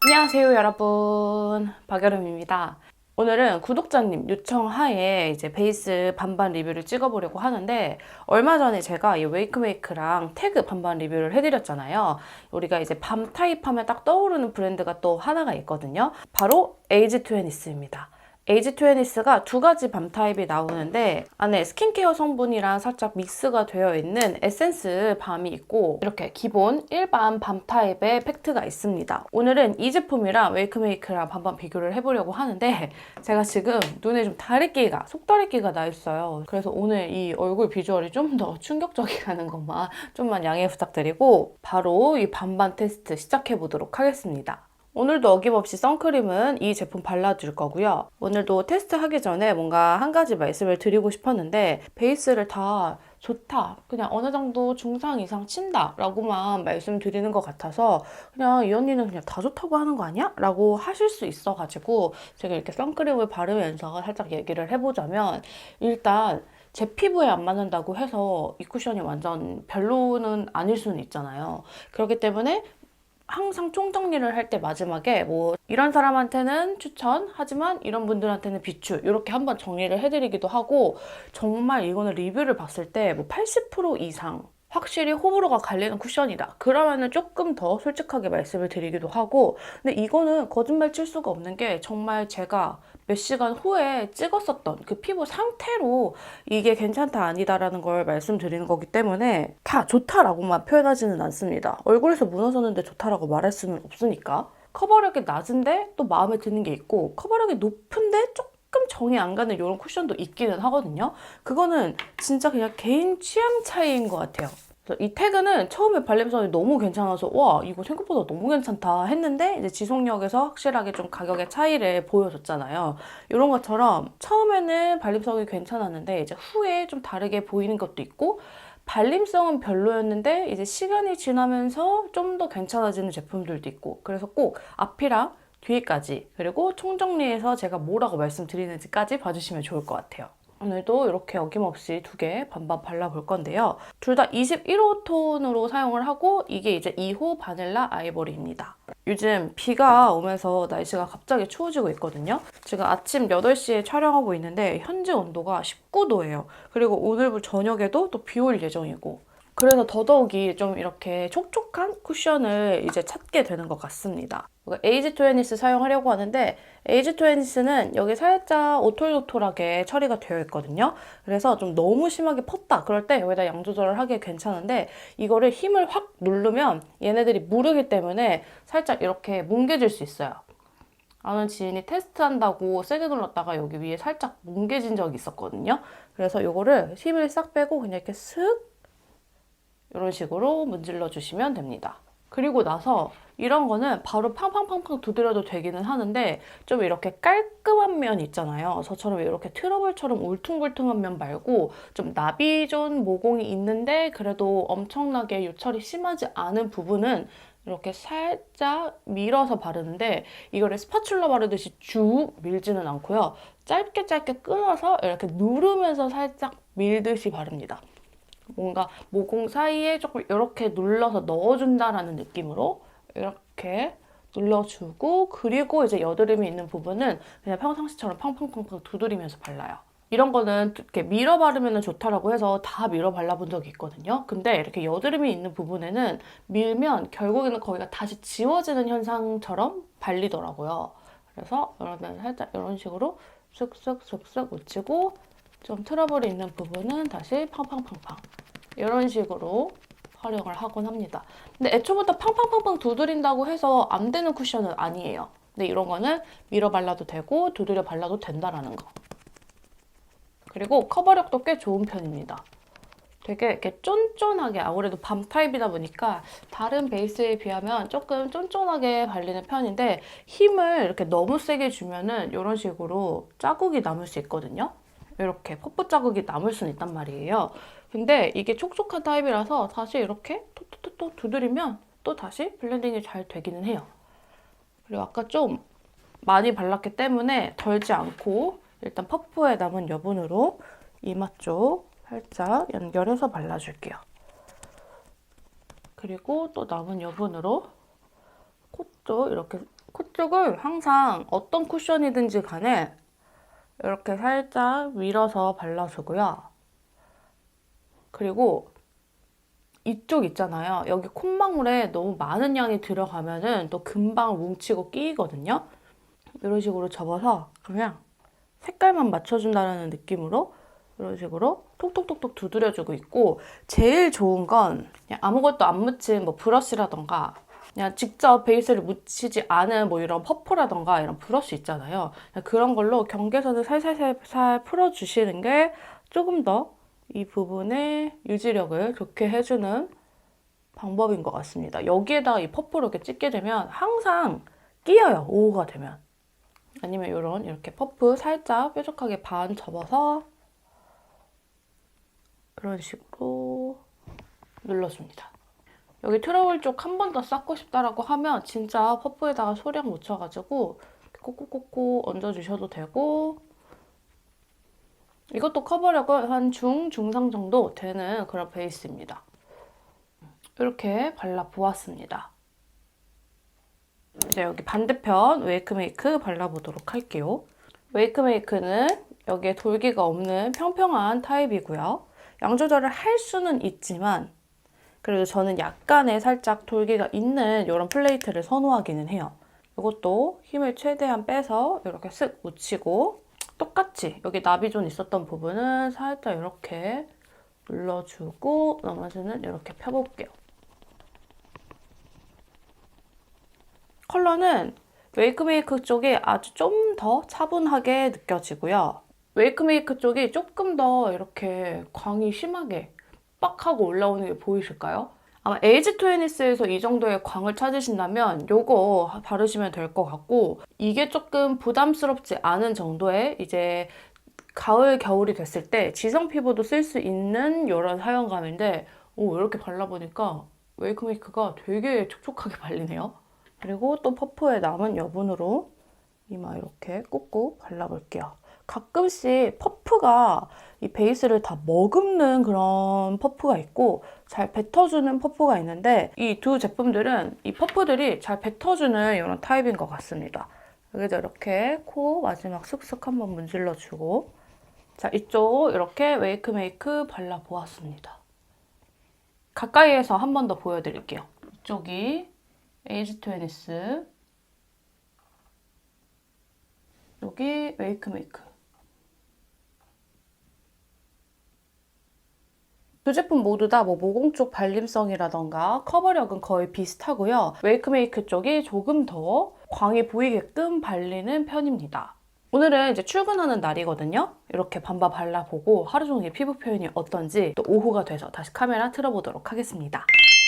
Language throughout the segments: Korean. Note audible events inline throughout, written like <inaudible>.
안녕하세요 여러분. 박여름입니다. 오늘은 구독자님 요청하에 이제 베이스 반반 리뷰를 찍어보려고 하는데 얼마 전에 제가 이 웨이크메이크랑 태그 반반 리뷰를 해드렸잖아요. 우리가 이제 밤 타입 하면 딱 떠오르는 브랜드가 또 하나가 있거든요. 바로 에이지 투애니스입니다 에이지 투애니스가 두 가지 밤 타입이 나오는데 안에 스킨케어 성분이랑 살짝 믹스가 되어 있는 에센스 밤이 있고 이렇게 기본 일반 밤 타입의 팩트가 있습니다. 오늘은 이 제품이랑 웨이크메이크랑 반반 비교를 해보려고 하는데 제가 지금 눈에 좀 다래끼가 속다래끼가 나 있어요. 그래서 오늘 이 얼굴 비주얼이 좀 더 충격적이라는 것만 <laughs> 좀만 양해 부탁드리고 바로 이 반반 테스트 시작해 보도록 하겠습니다. 오늘도 어김없이 선크림은 이 제품 발라줄 거고요. 오늘도 테스트 하기 전에 뭔가 한 가지 말씀을 드리고 싶었는데 베이스를 다 좋다. 그냥 어느 정도 중상 이상 친다. 라고만 말씀드리는 것 같아서 그냥 이 언니는 그냥 다 좋다고 하는 거 아니야? 라고 하실 수 있어가지고 제가 이렇게 선크림을 바르면서 살짝 얘기를 해보자면 일단 제 피부에 안 맞는다고 해서 이 쿠션이 완전 별로는 아닐 수는 있잖아요. 그렇기 때문에 항상 총정리를 할 때 마지막에 뭐 이런 사람한테는 추천 하지만 이런 분들한테는 비추 이렇게 한번 정리를 해드리기도 하고 정말 이거는 리뷰를 봤을 때 뭐 80% 이상 확실히 호불호가 갈리는 쿠션이다. 그러면은 조금 더 솔직하게 말씀을 드리기도 하고 근데 이거는 거짓말 칠 수가 없는 게 정말 제가 몇 시간 후에 찍었었던 그 피부 상태로 이게 괜찮다 아니다라는 걸 말씀드리는 거기 때문에 다 좋다라고만 표현하지는 않습니다. 얼굴에서 무너졌는데 좋다라고 말할 수는 없으니까. 커버력이 낮은데 또 마음에 드는 게 있고 커버력이 높은데 조금 정이 안 가는 이런 쿠션도 있기는 하거든요. 그거는 진짜 그냥 개인 취향 차이인 것 같아요. 이 태그는 처음에 발림성이 너무 괜찮아서 와 이거 생각보다 너무 괜찮다 했는데 이제 지속력에서 확실하게 좀 가격의 차이를 보여줬잖아요. 이런 것처럼 처음에는 발림성이 괜찮았는데 이제 후에 좀 다르게 보이는 것도 있고 발림성은 별로였는데 이제 시간이 지나면서 좀 더 괜찮아지는 제품들도 있고 그래서 꼭 앞이랑 뒤에까지 그리고 총정리해서 제가 뭐라고 말씀드리는지까지 봐주시면 좋을 것 같아요. 오늘도 이렇게 어김없이 두 개 반반 발라볼 건데요. 둘 다 21호 톤으로 사용을 하고 이게 이제 2호 바닐라 아이보리입니다. 요즘 비가 오면서 날씨가 갑자기 추워지고 있거든요. 지금 아침 8시에 촬영하고 있는데 현재 온도가 19도예요. 그리고 오늘 저녁에도 또 비 올 예정이고 그래서 더더욱이 좀 이렇게 촉촉한 쿠션을 이제 찾게 되는 것 같습니다. 에이지 투애니스 사용하려고 하는데 에이지 투애니스는 여기 살짝 오톨오톨하게 처리가 되어 있거든요. 그래서 좀 너무 심하게 펐다 그럴 때 여기다 양 조절을 하기 괜찮은데 이거를 힘을 확 누르면 얘네들이 무르기 때문에 살짝 이렇게 뭉개질 수 있어요. 아는 지인이 테스트한다고 세게 눌렀다가 여기 위에 살짝 뭉개진 적이 있었거든요. 그래서 이거를 힘을 싹 빼고 그냥 이렇게 슥 이런 식으로 문질러 주시면 됩니다. 그리고 나서 이런 거는 바로 팡팡팡팡 두드려도 되기는 하는데 좀 이렇게 깔끔한 면 있잖아요. 저처럼 이렇게 트러블처럼 울퉁불퉁한 면 말고 좀 나비존 모공이 있는데 그래도 엄청나게 요철이 심하지 않은 부분은 이렇게 살짝 밀어서 바르는데 이거를 스파츌러 바르듯이 쭉 밀지는 않고요. 짧게 짧게 끊어서 이렇게 누르면서 살짝 밀듯이 바릅니다. 뭔가 모공 사이에 조금 이렇게 눌러서 넣어준다라는 느낌으로 이렇게 눌러주고 그리고 이제 여드름이 있는 부분은 그냥 평상시처럼 팡팡팡팡 두드리면서 발라요. 이런 거는 이렇게 밀어 바르면 좋다라고 해서 다 밀어 발라본 적이 있거든요. 근데 이렇게 여드름이 있는 부분에는 밀면 결국에는 거기가 다시 지워지는 현상처럼 발리더라고요. 그래서 여러분 살짝 이런 식으로 쓱쓱쓱쓱 묻히고 좀 트러블이 있는 부분은 다시 팡팡팡팡 이런 식으로 활용을 하곤 합니다. 근데 애초부터 팡팡팡팡 두드린다고 해서 안 되는 쿠션은 아니에요. 근데 이런 거는 밀어 발라도 되고 두드려 발라도 된다라는 거. 그리고 커버력도 꽤 좋은 편입니다. 되게 이렇게 쫀쫀하게 아무래도 밤 타입이다 보니까 다른 베이스에 비하면 조금 쫀쫀하게 발리는 편인데 힘을 이렇게 너무 세게 주면은 이런 식으로 자국이 남을 수 있거든요. 이렇게 퍼프 자국이 남을 수는 있단 말이에요. 근데 이게 촉촉한 타입이라서 다시 이렇게 톡톡톡 두드리면 또 다시 블렌딩이 잘 되기는 해요. 그리고 아까 좀 많이 발랐기 때문에 덜지 않고 일단 퍼프에 남은 여분으로 이마 쪽 살짝 연결해서 발라줄게요. 그리고 또 남은 여분으로 콧도 이렇게 코 쪽을 항상 어떤 쿠션이든지 간에 이렇게 살짝 밀어서 발라주고요. 그리고 이쪽 있잖아요. 여기 콧망울에 너무 많은 양이 들어가면은 또 금방 뭉치고 끼이거든요. 이런 식으로 접어서 그냥 색깔만 맞춰준다는 느낌으로 이런 식으로 톡톡톡톡 두드려주고 있고 제일 좋은 건 아무것도 안 묻힌 뭐 브러쉬라던가 그냥 직접 베이스를 묻히지 않은 뭐 이런 퍼프라던가 이런 브러쉬 있잖아요. 그런 걸로 경계선을 살살살살 풀어주시는 게 조금 더 이 부분의 유지력을 좋게 해주는 방법인 것 같습니다. 여기에다가 이 퍼프를 이렇게 찍게 되면 항상 끼어요. 오후가 되면. 아니면 이런 이렇게 퍼프 살짝 뾰족하게 반 접어서 이런 식으로 눌러줍니다. 여기 트러블 쪽 한 번 더 쌓고 싶다라고 하면 진짜 퍼프에다가 소량 묻혀가지고 콕콕콕콕 얹어주셔도 되고 이것도 커버력은 한 중, 중상 정도 되는 그런 베이스입니다. 이렇게 발라 보았습니다. 이제 여기 반대편 웨이크메이크 발라보도록 할게요. 웨이크메이크는 여기에 돌기가 없는 평평한 타입이고요. 양 조절을 할 수는 있지만 그래도 저는 약간의 살짝 돌기가 있는 이런 플레이트를 선호하기는 해요. 이것도 힘을 최대한 빼서 이렇게 쓱 묻히고 똑같이 여기 나비존 있었던 부분은 살짝 이렇게 눌러주고 나머지는 이렇게 펴볼게요. 컬러는 웨이크메이크 쪽이 아주 좀 더 차분하게 느껴지고요. 웨이크메이크 쪽이 조금 더 이렇게 광이 심하게 빡 하고 올라오는 게 보이실까요? 아마 에이지 투애니스에서 이 정도의 광을 찾으신다면 요거 바르시면 될 것 같고 이게 조금 부담스럽지 않은 정도의 이제 가을 겨울이 됐을 때 지성 피부도 쓸 수 있는 이런 사용감인데 오 이렇게 발라보니까 웨이크메이크가 되게 촉촉하게 <laughs> 발리네요. 그리고 또 퍼프에 남은 여분으로 이마 이렇게 꾹꾹 발라볼게요. 가끔씩 퍼프가 이 베이스를 다 머금는 그런 퍼프가 있고 잘 뱉어주는 퍼프가 있는데 이 두 제품들은 이 퍼프들이 잘 뱉어주는 이런 타입인 것 같습니다. 여기도 이렇게 코 마지막 슥슥 한번 문질러주고 자 이쪽 이렇게 웨이크 메이크 발라보았습니다. 가까이에서 한 번 더 보여드릴게요. 이쪽이 에이지 투애니스 여기 웨이크 메이크 두 제품 모두 다 뭐 모공 쪽 발림성이라던가 커버력은 거의 비슷하고요. 웨이크메이크 쪽이 조금 더 광이 보이게끔 발리는 편입니다. 오늘은 이제 출근하는 날이거든요. 이렇게 반바 발라보고 하루 종일 피부 표현이 어떤지 또 오후가 돼서 다시 카메라 틀어보도록 하겠습니다.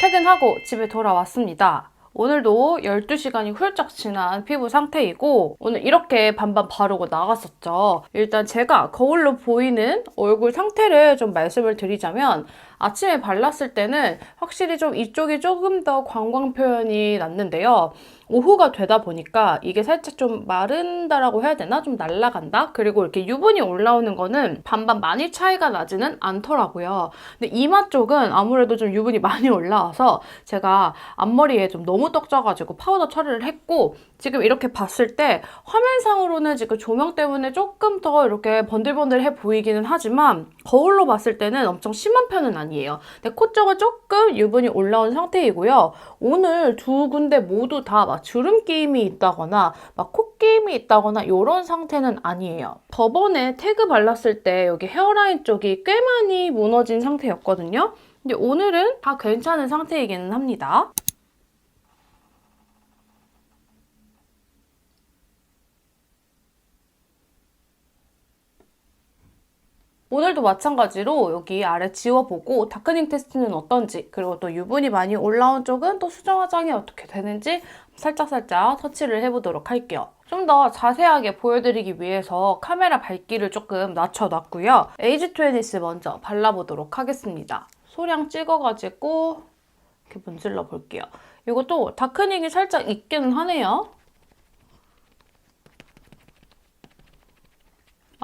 퇴근하고 집에 돌아왔습니다. 오늘도 12시간이 훌쩍 지난 피부 상태이고 오늘 이렇게 반반 바르고 나갔었죠. 일단 제가 거울로 보이는 얼굴 상태를 좀 말씀을 드리자면 아침에 발랐을 때는 확실히 좀 이쪽이 조금 더 광광 표현이 났는데요. 오후가 되다 보니까 이게 살짝 좀 마른다라고 해야 되나? 좀 날라간다? 그리고 이렇게 유분이 올라오는 거는 반반 많이 차이가 나지는 않더라고요. 근데 이마 쪽은 아무래도 좀 유분이 많이 올라와서 제가 앞머리에 좀 너무 떡져가지고 파우더 처리를 했고 지금 이렇게 봤을 때 화면상으로는 지금 조명 때문에 조금 더 이렇게 번들번들해 보이기는 하지만 거울로 봤을 때는 엄청 심한 편은 아니에요. 근데 코 쪽은 조금 유분이 올라온 상태이고요. 오늘 두 군데 모두 다막 주름 끼임이 있다거나 막 콧끼임이 있다거나 이런 상태는 아니에요. 저번에 태그 발랐을 때 여기 헤어라인 쪽이 꽤 많이 무너진 상태였거든요. 근데 오늘은 다 괜찮은 상태이기는 합니다. 오늘도 마찬가지로 여기 아래 지워보고 다크닝 테스트는 어떤지 그리고 또 유분이 많이 올라온 쪽은 또 수정 화장이 어떻게 되는지 살짝살짝 터치를 해보도록 할게요. 좀 더 자세하게 보여드리기 위해서 카메라 밝기를 조금 낮춰놨고요. 에이지 투애니스 먼저 발라보도록 하겠습니다. 소량 찍어가지고 이렇게 문질러 볼게요. 이것도 다크닝이 살짝 있기는 하네요.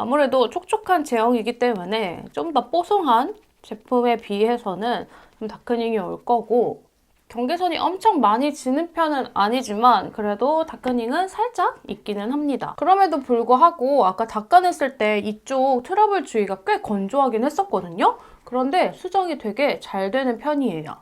아무래도 촉촉한 제형이기 때문에 좀 더 뽀송한 제품에 비해서는 좀 다크닝이 올 거고 경계선이 엄청 많이 지는 편은 아니지만 그래도 다크닝은 살짝 있기는 합니다. 그럼에도 불구하고 아까 닦아냈을 때 이쪽 트러블 주의가 꽤 건조하긴 했었거든요. 그런데 수정이 되게 잘 되는 편이에요.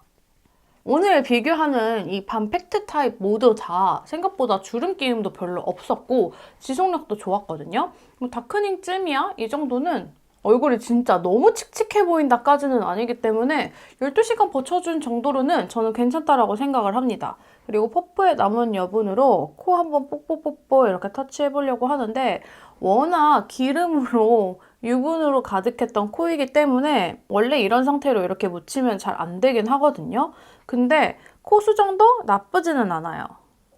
오늘 비교하는 이밤 팩트 타입 모두 다 생각보다 주름 끼임도 별로 없었고 지속력도 좋았거든요. 뭐 다크닝 쯤이야? 이 정도는 얼굴이 진짜 너무 칙칙해 보인다까지는 아니기 때문에 12시간 버텨준 정도로는 저는 괜찮다라고 생각을 합니다. 그리고 퍼프의 남은 여분으로 코 한번 뽀뽀뽀뽀 이렇게 터치해 보려고 하는데 워낙 기름으로 유분으로 가득했던 코이기 때문에 원래 이런 상태로 이렇게 묻히면 잘 안 되긴 하거든요. 근데 코 수정도 나쁘지는 않아요.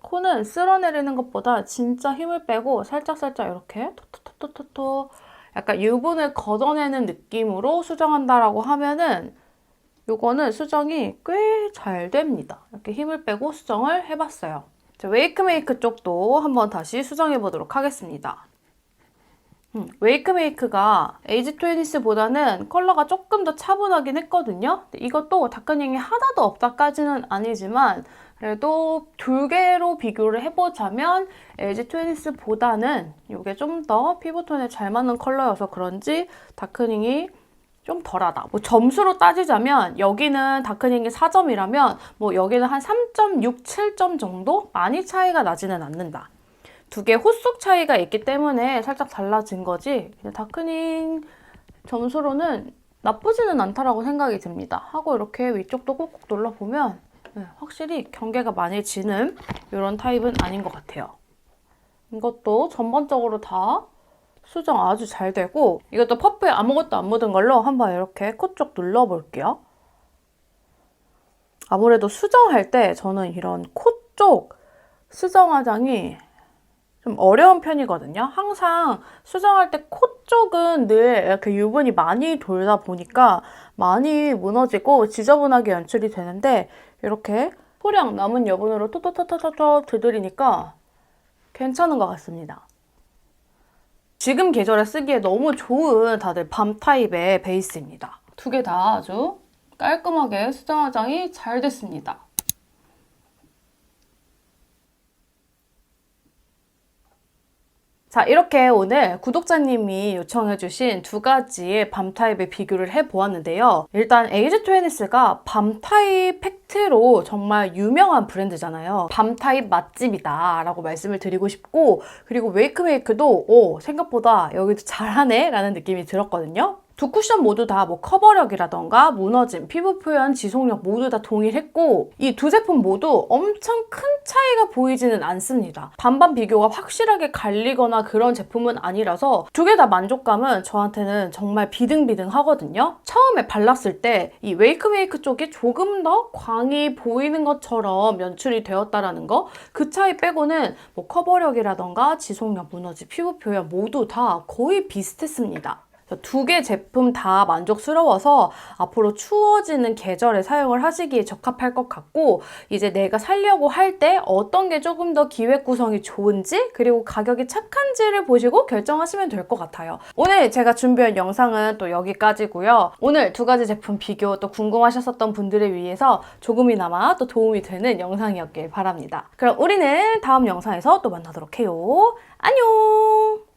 코는 쓸어내리는 것보다 진짜 힘을 빼고 살짝살짝 이렇게 톡톡톡톡톡 약간 유분을 걷어내는 느낌으로 수정한다라고 하면은 요거는 수정이 꽤 잘 됩니다. 이렇게 힘을 빼고 수정을 해봤어요. 자, 웨이크메이크 쪽도 한번 다시 수정해 보도록 하겠습니다. 음, 웨이크메이크가 에이지 트웨니스보다는 컬러가 조금 더 차분하긴 했거든요. 이것도 다크닝이 하나도 없다까지는 아니지만 그래도 두 개로 비교를 해보자면 에이지 트웨니스보다는 이게 좀 더 피부톤에 잘 맞는 컬러여서 그런지 다크닝이 좀 덜하다. 뭐 점수로 따지자면 여기는 다크닝이 4점이라면 뭐 여기는 한 3.67점 정도? 많이 차이가 나지는 않는다. 두 개 호속 차이가 있기 때문에 살짝 달라진 거지. 다크닝 점수로는 나쁘지는 않다라고 생각이 듭니다. 하고 이렇게 위쪽도 꾹꾹 눌러보면 네, 확실히 경계가 많이 지는 이런 타입은 아닌 것 같아요. 이것도 전반적으로 다 수정 아주 잘 되고 이것도 퍼프에 아무것도 안 묻은 걸로 한번 이렇게 코 쪽 눌러볼게요. 아무래도 수정할 때 저는 이런 코 쪽 수정 화장이 좀 어려운 편이거든요. 항상 수정할 때 코 쪽은 늘 이렇게 유분이 많이 돌다 보니까 많이 무너지고 지저분하게 연출이 되는데 이렇게 소량 남은 여분으로 톡톡톡톡톡 두드리니까 괜찮은 것 같습니다. 지금 계절에 쓰기에 너무 좋은 다들 밤 타입의 베이스입니다. 두 개 다 아주 깔끔하게 수정 화장이 잘 됐습니다. 자, 이렇게 오늘 구독자님이 요청해주신 두 가지의 밤 타입의 비교를 해보았는데요. 일단 에이즈 트웨니스가 밤 타입 팩트로 정말 유명한 브랜드잖아요. 밤 타입 맛집이다 라고 말씀을 드리고 싶고, 그리고 웨이크메이크도 오, 생각보다 여기도 잘하네 라는 느낌이 들었거든요. 두 쿠션 모두 다 뭐 커버력이라던가 무너짐, 피부 표현, 지속력 모두 다 동일했고 이 두 제품 모두 엄청 큰 차이가 보이지는 않습니다. 반반 비교가 확실하게 갈리거나 그런 제품은 아니라서 두 개 다 만족감은 저한테는 정말 비등비등하거든요. 처음에 발랐을 때 이 웨이크메이크 쪽이 조금 더 광이 보이는 것처럼 연출이 되었다라는 거 그 차이 빼고는 뭐 커버력이라던가 지속력, 무너짐, 피부 표현 모두 다 거의 비슷했습니다. 두 개 제품 다 만족스러워서 앞으로 추워지는 계절에 사용을 하시기에 적합할 것 같고 이제 내가 살려고 할 때 어떤 게 조금 더 기획 구성이 좋은지 그리고 가격이 착한지를 보시고 결정하시면 될 것 같아요. 오늘 제가 준비한 영상은 또 여기까지고요. 오늘 두 가지 제품 비교 또 궁금하셨었던 분들을 위해서 조금이나마 또 도움이 되는 영상이었길 바랍니다. 그럼 우리는 다음 영상에서 또 만나도록 해요. 안녕!